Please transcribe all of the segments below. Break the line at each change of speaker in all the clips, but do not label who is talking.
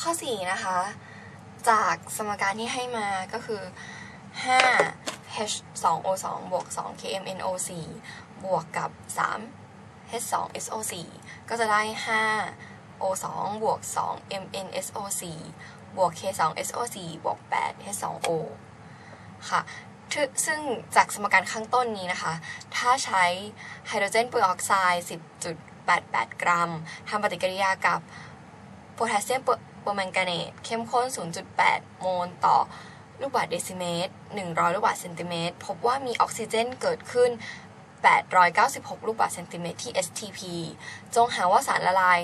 ข้อ 4 นะคะ จากสมการที่ให้มาก็คือ 5 H 2 O 2บวก2 K M N O 4บวกกับ3 H 2 S O 4ก็จะได้ 5 O 2บวก2 M N S O 4บวก K 2 S O 4บวก8 H 2 O ค่ะซึ่งจากสมการข้างต้นนี้นะคะ ถ้าใช้ไฮโดรเจนเปอร์ออกไซด์10.88 กรัมทำปฏิกิริยากับโพแทสเซียมเป อร์เปอร์แมงกาเนตเข้มข้น 0.8 โมลต่อลูกบาศก์เดซิเมตร 100 ลูกบาศก์เซนติเมตร พบว่ามีออกซิเจนเกิดขึ้น 896 ลูกบาศก์เซนติเมตรที่ STP จงหาว่าสารละลาย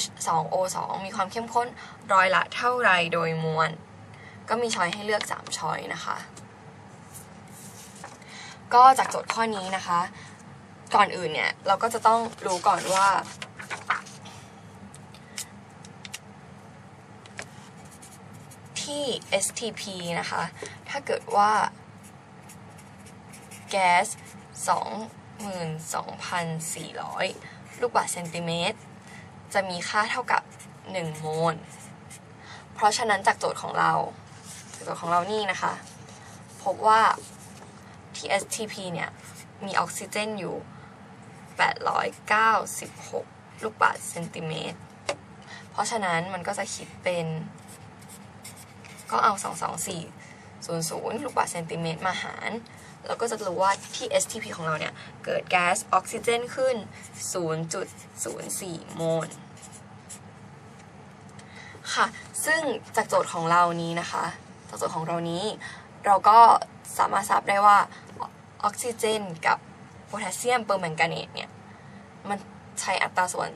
H2O2 มีความเข้มข้นร้อยละเท่าไรโดยมวล ก็มีช้อยให้เลือก 3 ช้อยนะคะ ก็จากโจทย์ข้อนี้นะคะ ก่อนอื่นเนี่ย เราก็จะต้องรู้ก่อนว่า ที่ STP นะคะ ถ้าเกิดว่าแก๊ส 22,400 ลูกบาศก์เซนติเมตร จะมีค่าเท่ากับ 1 โมล เพราะฉะนั้นจากโจทย์ของเรา จากโจทย์ของเรานี่นะคะ พบว่าที่ STP เนี่ย มีออกซิเจนอยู่ 896 ลูกบาศก์เซนติเมตร เพราะฉะนั้นมันก็จะคิดเป็น ก็เอา 22400 ลูกบาศก์เซนติเมตรมาหาร แล้วก็จะรู้ว่าที่ STP ของเราเนี่ย เกิดแก๊สออกซิเจนขึ้น 0.04 โมลค่ะ ซึ่งจากโจทย์ของเรานี้นะคะจากโจทย์ของเรานี้ เราก็สามารถทราบได้ว่าออกซิเจนกับโพแทสเซียมเปอร์แมงกาเนตเนี่ย มันใช้อัตราส่วน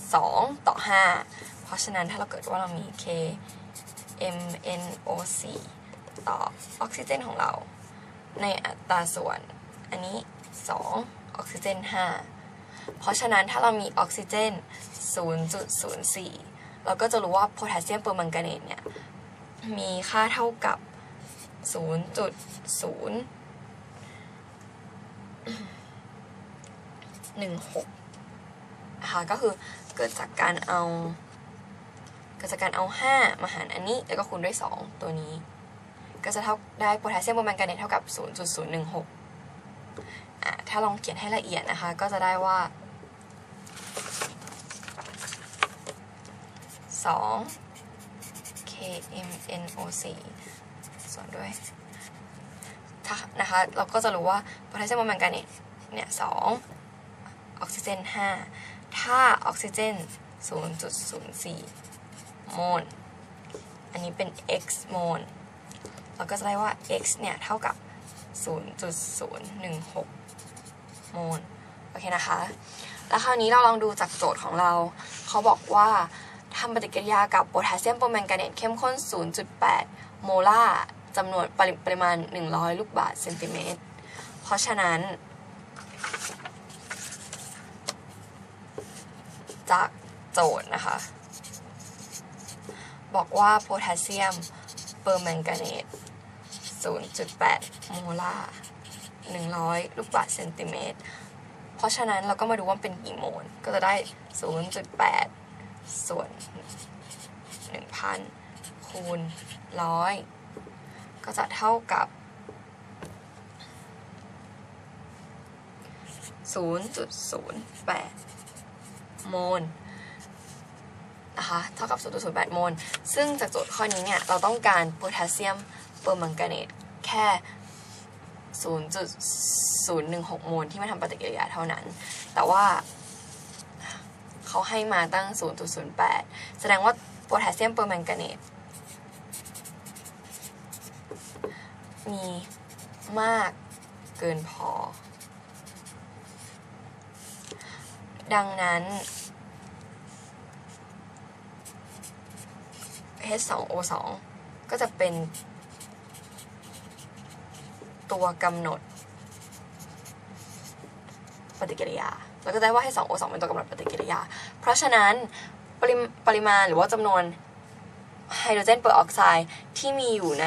2 ต่อ 5 เพราะฉะนั้นถ้าเราเกิดว่าเรามี K MnO4 ต่อออกซิเจนของเรา ในอัตราส่วน อันนี้ 2 ออกซิเจน 5 เพราะฉะนั้นถ้าเรามีออกซิเจน 0.04 เราก็จะรู้ว่าโพแทสเซียมเปอร์แมงกาเนตเนี่ย มีค่าเท่ากับ 0.0 16นะคะก็คือเกิดจากการเอา กิดจาการเอา 5 มาหารอันนี้ แล้วก็คูณด้วย 2 ตัวนี้ ก็จะเท่าได้โพแทสเซียมโปรแมงกาเนตเท่ากับ 0.016อะถ้าลองเขียนให้ละเอียดนะคะ ก็จะได้ว่า 2 KMNO4 ส่วนด้วยถ้านะคะ เราก็จะรู้ว่าโพแทสเซียมโปรแมงกาเนตเนี่ย2ออกซิเจน 5 ถ้าออกซิเจน 0.04 โมลอันนี้เป็น x โมลเราก็จะได้ว่า x เนี่ย เท่ากับ 0.016 โมลโอเคนะคะ แล้วคราวนี้เราลองดูจากโจทย์ของเรา เขาบอกว่าทำปฏิกิริยากับโพแทสเซียมโปรแมงกาเนตเข้มข้น 0.8 โมลาร์จำนวนปริปรมาณ 100 ลูกบาศก์เซนติเมตร เพราะฉะนั้น จากโจทย์นะคะ บอกว่าโพแทสเซียมเปอร์แมงกาเนต 0.8 โมลาร์100 ลูกบาศก์เซนติเมตร เพราะฉะนั้นเราก็มาดูว่าเป็นกี่โมล ก็จะได้ 0.8 ส่วน 1,000 คูณ 100 ก็จะเท่ากับ 0.08 โมล นะคะเท่ากับ 0.08 โมล ซึ่งจากโจทย์ข้อนี้เนี่ย เราต้องการโพแทสเซียมเปอร์แมงกาเนตแค่ 0.016 โมลที่มาทำปฏิกิริยาเท่านั้น แต่ว่าเขาให้มาตั้ง 0.08 แสดงว่าโพแทสเซียมเปอร์แมงกาเนตมีมากเกินพอ ดังนั้น H2O2 ก็จะเป็นตัวกำหนดปฏิกิริยาแล้วก็ได้ว่า H2O2 เป็นตัวกำหนดปฏิกิริยา เพราะฉะนั้นปริมปริมาณหรือว่าจำนวนไฮโดรเจนเปอร์ออกไซด์ที่มีอยู่ใน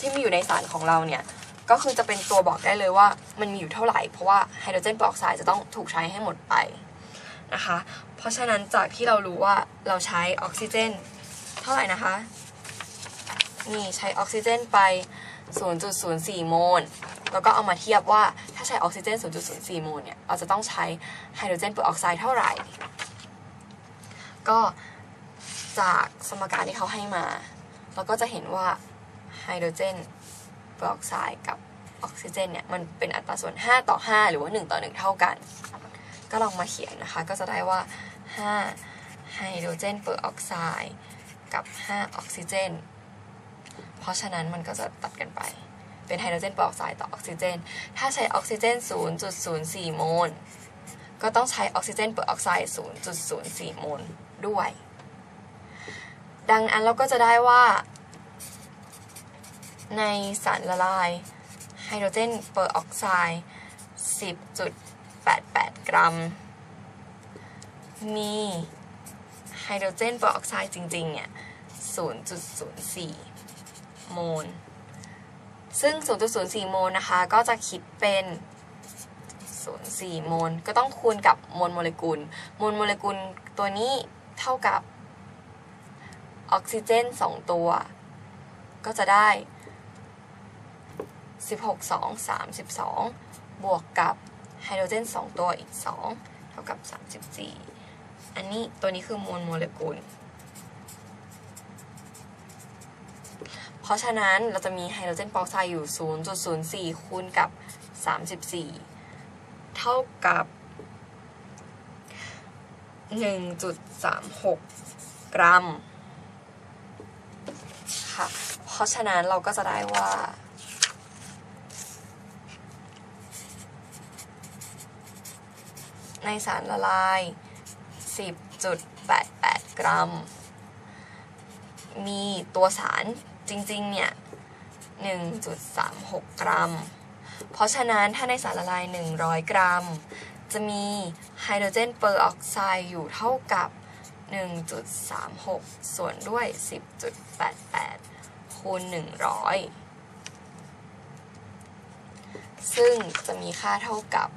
ที่มีอยู่ในสารของเราเนี่ย ก็คือจะเป็นตัวบอกได้เลยว่ามันมีอยู่เท่าไหร่ เพราะว่าไฮโดรเจนเปอร์ออกไซด์จะต้องถูกใช้ให้หมดไปนะคะ เพราะฉะนั้นจากที่เรารู้ว่าเราใช้ออกซิเจน เท่าไหร่นะคะ นี่ใช้ออกซิเจนไป 0.04 โมล แล้วก็เอามาเทียบว่าถ้าใช้ออกซิเจน 0.04 โมลเนี่ย เราจะต้องใช้ไฮโดรเจนเปอร์ออกไซด์เท่าไหร่ ก็จากสมการที่เขาให้มา เราก็จะเห็นว่าไฮโดรเจนเปอร์ออกไซด์กับออกซิเจนเนี่ย มันเป็นอัตราส่วน 5 ต่อ 5 หรือว่า 1 ต่อ 1 เท่ากัน ก็ลองมาเขียนนะคะ ก็จะได้ว่า 5 ไฮโดรเจนเปอร์ออกไซด์ กับ 5 ออกซิเจน เพราะฉะนั้นมันก็จะตัดกันไป เป็นไฮโดรเจนเปอร์ออกไซด์ต่อออกซิเจน ถ้าใช้ออกซิเจน 0.04 โมล ก็ต้องใช้ออกซิเจนเปอร์ออกไซด์ 0.04 โมลด้วย ดังนั้นเราก็จะได้ว่า ในสารละลายไฮโดรเจนเปอร์ออกไซด์ 10.88 กรัม มีไฮโดรเจนเปอร์ออกไซด์จริงๆ เนี่ย 0.04 โมล ซึ่ง 0.04 โมลนะคะ ก็จะคิดเป็น 0.4 โมล ก็ต้องคูณกับมวลโมเลกุล มวลโมเลกุลตัวนี้เท่ากับออกซิเจน 2 ตัว ก็จะได้ 16 2 32 บวกกับไฮโดรเจน 2 ตัวอีก 2 เท่ากับ 34 อันนี้ตัวนี้คือมวลโมเลกุล ราะฉะนั้นเราจะมีไฮโดรเจนปอร์ออกไซด์อยู่ 0.04 คูณกับ 34 เท่ากับ 1.36 กรัมค่ะ เพราะฉะนั้นเราก็จะได้ว่าในสารละลาย 10.88 กรัม มีตัวสาร จริง ๆ เนี่ย 1.36 กรัม เพราะฉะนั้นถ้าในสารละลาย 100 กรัม จะมีไฮโดรเจนเปอร์ออกไซด์อยู่เท่ากับ 1.36 ส่วนด้วย 10.88 คูณ 100 ซึ่งจะมีค่าเท่ากับ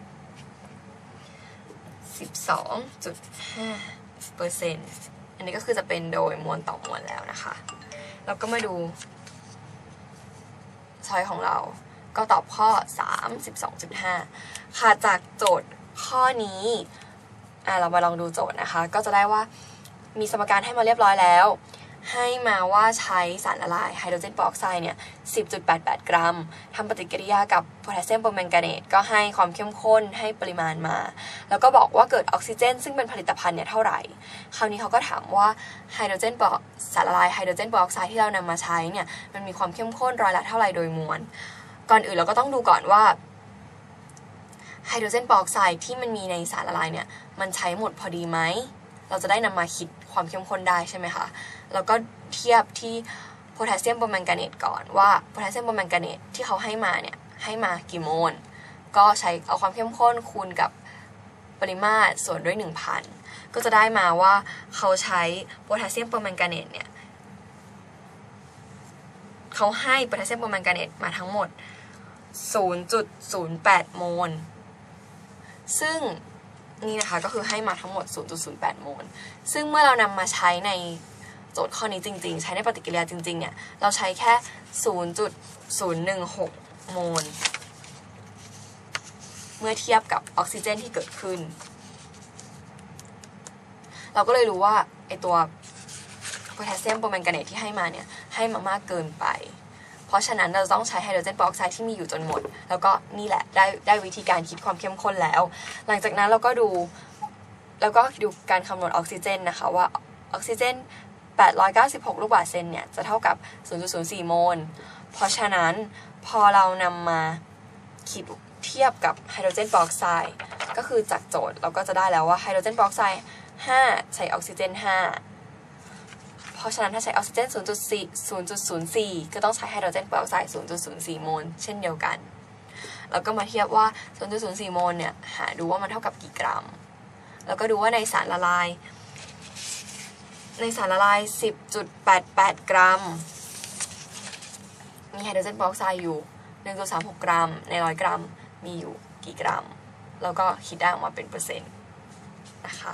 12.5เปอร์เซ็นต์อันนี้ก็คือจะเป็นโดยมวลต่อมวลแล้วนะคะ เราก็มาดูชอยของเรา ก็ตอบข้อ 32.5 ค่ะจากโจทย์ข้อนี้อ่าเรามาลองดูโจทย์นะคะ ก็จะได้ว่ามีสมการให้มาเรียบร้อยแล้ว ให้มาว่าใช้สารละลายไฮโดรเจนเปอร์ออกไซด์เนี่ย 10.88 กรัม ทำปฏิกิริยากับโพแทสเซียมเปอร์แมงกาเนต ก็ให้ความเข้มข้น ให้ปริมาณมา แล้วก็บอกว่าเกิดออกซิเจน ซึ่งเป็นผลิตภัณฑ์เนี่ยเท่าไหร่ คราวนี้เขาก็ถามว่าไฮโดรเจนเปอร์สารละลายไฮโดรเจนเปอร์ออกไซด์ที่เรานำมาใช้เนี่ย มันมีความเข้มข้นร้อยละเท่าไหร่โดยมวล ก่อนอื่นเราก็ต้องดูก่อนว่าไฮโดรเจนเปอร์ออกไซด์ที่มันมีในสารละลายเนี่ย มันใช้หมดพอดีไหม เราจะได้นำมาคิด ความเข้มข้นได้ใช่ไหมคะ แล้วก็เทียบที่โพแทสเซียมเปอร์แมงกาเนตก่อนว่าโพแทสเซียมเปอร์แมงกาเนตที่เขาให้มาเนี่ยให้มากี่โมล ก็ใช้เอาความเข้มข้นคูณกับปริมาตรส่วนด้วย 1,000 ก็จะได้มาว่าเขาใช้โพแทสเซียมเปอร์แมงกาเนตเนี่ยเขาให้โพแทสเซียมเปอร์แมงกาเนตมาทั้งหมด 0.08 โมล ซึ่ง นี่นะคะก็คือให้มาทั้งหมด 0.08 โมล ซึ่งเมื่อเรานำมาใช้ในโจทย์ข้อนี้จริง ๆ ใช้ในปฏิกิริยาจริง ๆ เนี่ย เราใช้แค่ 0.016 โมล เมื่อเทียบกับออกซิเจนที่เกิดขึ้น เราก็เลยรู้ว่าไอตัวโพแทสเซียมโปรแมงกาเนตที่ให้มาเนี่ย ให้มามากเกินไป เพราะฉะนั้นเราต้องใช้ไฮโดรเจนเปอร์ออกไซด์ที่มีอยู่จนหมด แล้วก็นี่แหละได้ได้วิธีการคิดความเข้มข้นแล้ว หลังจากนั้นเราก็ดูแล้วก็ดูการคำนวณออกซิเจนนะคะว่าออกซิเจน 896 ลูกบาศก์เซนเนี่ยจะเท่ากับ 0.04 โมล เพราะฉะนั้นพอเรานำมาคิดเทียบกับไฮโดรเจนเปอร์ออกไซด์ก็คือจากโจทย์เราก็จะได้แล้วว่าไฮโดรเจนเปอร์ออกไซด์5 ใช้ออกซิเจน 5 ราะฉะนั้นถ้าใช้ออกซิเจน 0.4 0.04 ก็ต้องใช้ไฮโดรเจนเปอร์ออกไซด์ 0.04 โมล เช่นเดียวกัน แล้วก็มาเทียบว่า 0.04 โมลเนี่ย หาดูว่ามันเท่ากับกี่กรัม แล้วก็ดูว่าในสารละลาย ในสารละลาย 10.88 กรัม มีไฮโดรเจนเปอร์ออกไซด์อยู่ 1.36 กรัม ใน 100 กรัม มีอยู่กี่กรัม แล้วก็คิดได้ออกมาเป็นเปอร์เซ็นต์นะคะ